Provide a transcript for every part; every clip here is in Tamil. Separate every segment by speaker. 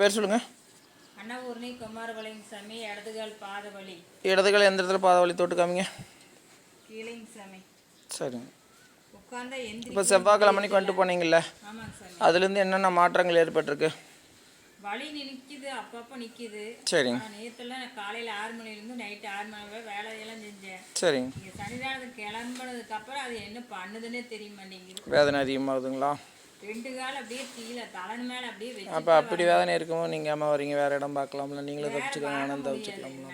Speaker 1: பேர் சொல்லுங்கள்
Speaker 2: அன்னபூர்ணி குமாரபாளையம் சாமி இடதுகால் பாத வலி
Speaker 1: இடதுகளை எந்த இடத்துல பாத வலி தொட்டு காமிங்க.
Speaker 2: கீழைங்க சாமி.
Speaker 1: சரிங்க.
Speaker 2: உட்காந்தா எந்திரி
Speaker 1: இப்போ செவ்வாய்க்கிழமைக்கு வந்துட்டு போனீங்கல்ல
Speaker 2: ஆமாங்க சாமி.
Speaker 1: அதுலேருந்து என்னென்ன மாற்றங்கள் ஏற்பட்டிருக்கு?
Speaker 2: வலி நிற்கிது அப்பப்போ நிற்கிது
Speaker 1: சரிங்க.
Speaker 2: நேற்றுலாம் நான் காலையில் ஆறு மணிலேருந்து நைட்டு ஆறு மணி வரை வேலையெல்லாம் செஞ்சேன்.
Speaker 1: சரிங்க.
Speaker 2: இங்கே சன்னிதானத்துக்கு கிளம்புனதுக்கு அப்புறம் அது என்ன பண்ணுதுன்னே தெரிய மாட்டேங்குது.
Speaker 1: வேதனை அதிகமாகுதுங்களா?
Speaker 2: ரெண்டு கால் அப்படியே கீழே தலைன் மேலே அப்படியே வச்சு
Speaker 1: அப்போ அப்படி வேதனை இருக்கும்போது நீங்கள் அம்மா வரீங்க வேறு இடம் பார்க்கலாம்ல. நீங்களும் தப்பிச்சுக்கோங்க நானும் தப்பிச்சுக்கலாம்ல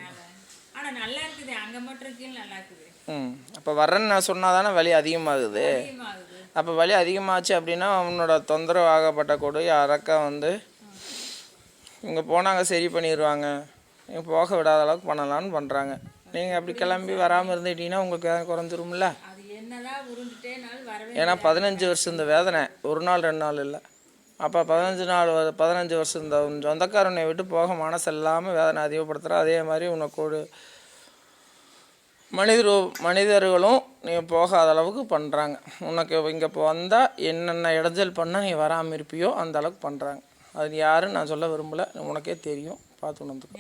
Speaker 2: ஆனால் நல்லா இருக்குது. அங்கே மட்டும் இருக்கீங்க நல்லா இருக்குது.
Speaker 1: ம். அப்போ வரேன்னு நான் சொன்னால் தானே வலி அதிகமாகுது? அப்போ வலி அதிகமாச்சு அப்படின்னா அவனோட தொந்தரவு ஆகப்பட்ட கொடு. அரக்கா வந்து இங்கே போனாங்க சரி பண்ணிடுவாங்க நீங்கள் போக விடாத அளவுக்கு பண்ணலான்னு பண்ணுறாங்க நீங்கள் அப்படி கிளம்பி வராமல் இருந்துட்டீங்கன்னா உங்களுக்கு குறைஞ்சிரும்ல?
Speaker 2: அது என்னதான் உருண்டுட்டே
Speaker 1: ஏன்னா பதினஞ்சு வருஷம் இந்த வேதனை. ஒரு நாள் ரெண்டு நாள் இல்லை. அப்போ பதினஞ்சு நாள் பதினஞ்சு வருஷம் இந்த உன் சொந்தக்காரனை விட்டு போக மனசு இல்லாமல் வேதனை அதிகப்படுத்துகிற அதே மாதிரி உனக்கு மனிதர் மனிதர்களும் நீ போகாத அளவுக்கு பண்ணுறாங்க உனக்கு இங்கே இப்போ வந்தால் என்னென்ன இடைஞ்சல் பண்ணால் நீ வராமல் இருப்பியோ அந்த அளவுக்கு பண்ணுறாங்க அது யாருன்னு நான் சொல்ல விரும்பலை. உனக்கே தெரியும். பார்த்து உணர்ந்துக்கோ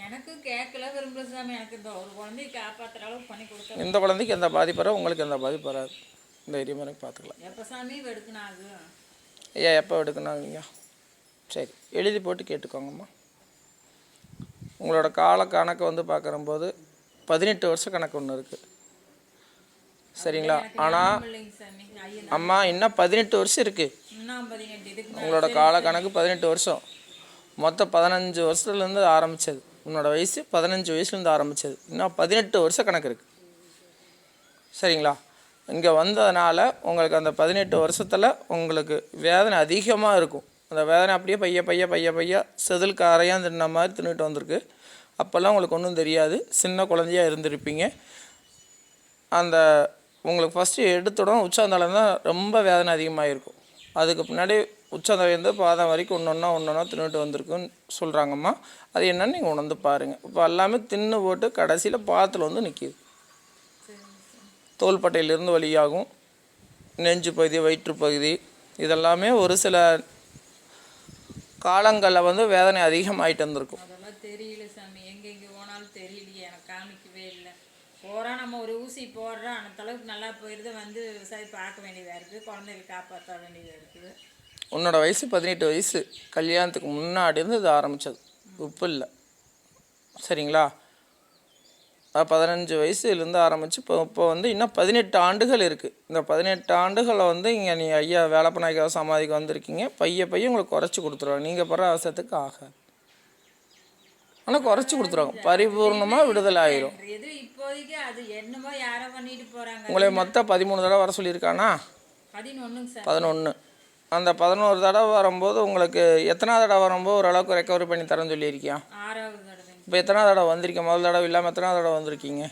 Speaker 2: ஒரு
Speaker 1: இந்த குழந்தைக்கு எந்த பாதிப்பு வராது? உங்களுக்கு எந்த பாதிப்பு வராது? தைரியமாக எனக்கு பார்த்துக்கலாம்.
Speaker 2: எப்போ சாமி
Speaker 1: ஐயா எப்போ ஐயா? சரி எழுதி போட்டு கேட்டுக்கோங்கம்மா. உங்களோட கால கணக்கு வந்து பார்க்குறம்போது பதினெட்டு வருஷம் கணக்கு ஒன்று இருக்குது சரிங்களா? ஆனால் அம்மா இன்னும் பதினெட்டு வருஷம் இருக்குது உங்களோட கால கணக்கு பதினெட்டு வருஷம். மொத்தம் பதினஞ்சு வருஷத்துலேருந்து ஆரம்பித்தது உன்னோட வயசு பதினஞ்சு வயசுலேருந்து ஆரம்பித்தது இன்னும் பதினெட்டு வருஷம் கணக்கு இருக்குது சரிங்களா? இங்கே வந்ததுனால உங்களுக்கு அந்த பதினெட்டு வருஷத்தில் உங்களுக்கு வேதனை அதிகமாக இருக்கும். அந்த வேதனை அப்படியே பைய பைய பைய பைய செதில் காரையாக தின்ன மாதிரி தின்னுட்டு வந்திருக்கு. அப்போல்லாம் உங்களுக்கு ஒன்றும் தெரியாது. சின்ன குழந்தையா இருந்திருப்பீங்க. அந்த உங்களுக்கு ஃபஸ்ட்டு எடுத்துடும் உச்சாந்தளம் தான் ரொம்ப வேதனை அதிகமாக இருக்கும் அதுக்கு பின்னாடி உச்சந்தலேருந்து பாதம் வரைக்கும் ஒன்று ஒன்றா ஒன்று ஒன்றா தின்னுட்டு வந்திருக்குன்னு சொல்கிறாங்கம்மா அது என்னன்னு நீங்கள் உணர்ந்து பாருங்கள் இப்போ எல்லாமே தின்னு போட்டு கடைசியில் பாதத்தில் வந்து நிற்கிது தோள்பட்டையிலிருந்து வழியாகும். நெஞ்சு பகுதி வயிற்று பகுதி. இதெல்லாமே ஒரு சில காலங்களில் வந்து வேதனை அதிகமாயிட்டு வந்திருக்கும்.
Speaker 2: அதெல்லாம் தெரியல சாமி. எங்கே எங்கே போனாலும் தெரியலையே. எனக்கு காமிக்கவே இல்லை. போகிறோம் நம்ம ஒரு ஊசி போடுறோம் அந்த அளவுக்கு நல்லா போயிடுது வந்து விவசாயி பார்க்க வேண்டியதாக இருக்குது. குழந்தைகளை காப்பாற்ற வேண்டியதாக இருக்குது.
Speaker 1: உன்னோட வயசு பதினெட்டு வயசு. கல்யாணத்துக்கு முன்னாடி இருந்து இது ஆரம்பித்தது உப்பு இல்லை. சரிங்களா? பதினஞ்சு வயசுலேருந்து ஆரம்பித்து இப்போ இப்போ வந்து இன்னும் பதினெட்டு ஆண்டுகள் இருக்குது இந்த பதினெட்டு ஆண்டுகளை வந்து இங்கே நீ ஐயா வேலப்பநாயக்கா சமாதிக்கு வந்திருக்கீங்க. பைய பைய உங்களுக்கு குறைச்சி கொடுத்துருவாங்க. நீங்கள் படுற அவசரத்துக்கு ஆக ஆனால் குறைச்சி கொடுத்துருவாங்க. பரிபூர்ணமாக விடுதலை ஆயிரும். உங்களை மொத்தம் பதிமூணு தடவை வர சொல்லியிருக்கானா? பதினொன்று அந்த பதினோரு தடவை வரும்போது உங்களுக்கு எத்தனாவது தடவை வரும்போது ஓரளவுக்கு ரெக்கவரி பண்ணி தரேன்னு சொல்லியிருக்கியா? இப்போ எத்தனாவது தடவை வந்திருக்கீங்க? முதல் தடவை இல்லாமல் எத்தனாவது தடவை வந்திருக்கீங்க?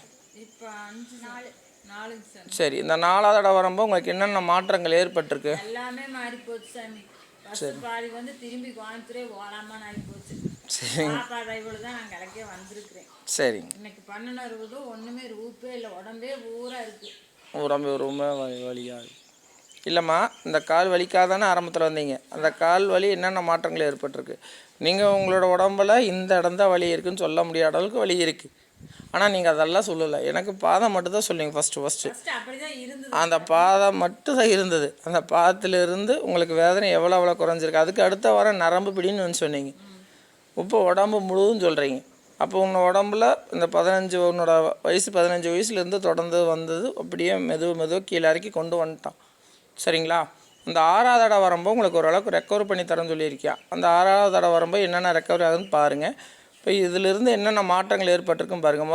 Speaker 2: இப்போ அஞ்சு நாலு நாலுங்க சார்
Speaker 1: சரி இந்த நாலாவது தடவை வரும்போது உங்களுக்கு என்னென்ன மாற்றங்கள் ஏற்பட்டிருக்கு?
Speaker 2: எல்லாமே மாறி போச்சு சாமி ஃபஸ்ட்டு பாதி வந்து திரும்பி கோயம்புத்தூரே ஓலாமான்னு ஆகி போச்சு
Speaker 1: சரி
Speaker 2: பாப்பா தான் நான் கிழக்கே வந்திருக்கிறேன்.
Speaker 1: சரிங்க.
Speaker 2: இன்னைக்கு பண்ணின இருபதும் ஒன்றுமே ரூப்பே இல்லை. உடம்பே ஊரா இருக்கு.
Speaker 1: உடம்பு ரொம்ப வலி வலியாக இல்லைம்மா இந்த கால் வலிக்காதானே ஆரம்பத்தில் வந்தீங்க? அந்த கால் வலி என்னென்ன மாற்றங்கள் ஏற்பட்டிருக்கு? நீங்கள் உங்களோட உடம்புல இந்த இடம் தான் வலி இருக்குன்னு சொல்ல முடியாத அளவுக்கு வலி இருக்குது ஆனால் நீங்கள் அதெல்லாம் சொல்லலை. எனக்கு பாதம் மட்டும் தான் சொல்லுங்க ஃபஸ்ட்டு ஃபஸ்ட்டு அந்த பாதம் மட்டும் தான் இருந்தது. அந்த பாதத்திலிருந்து உங்களுக்கு வேதனை எவ்வளோ எவ்வளோ குறைஞ்சிருக்கு? அதுக்கு அடுத்த வர நரம்பு பிடின்னு சொன்னீங்க. இப்போ உடம்பு முழுதும் சொல்கிறீங்க அப்போ உன்னோட உடம்புல இந்த பதினஞ்சு உன்னோட வயசு பதினஞ்சு வயசுலேருந்து தொடர்ந்து வந்தது அப்படியே மெது மெதுவாக கீழே இறக்கி கொண்டு வந்துட்டான். சரிங்களா? இந்த ஆறாவது தடவை வரம்போ உங்களுக்கு ஓரளவுக்கு ரெக்கவர் பண்ணி தரேன்னு சொல்லியிருக்கியா? அந்த ஆறாவது தடவை வரம்போ என்னென்ன ரெக்கவரி ஆகுதுன்னு பாருங்கள் இப்போ இதிலிருந்து என்னென்ன மாற்றங்கள் ஏற்பட்டிருக்குன்னு பாருங்கள்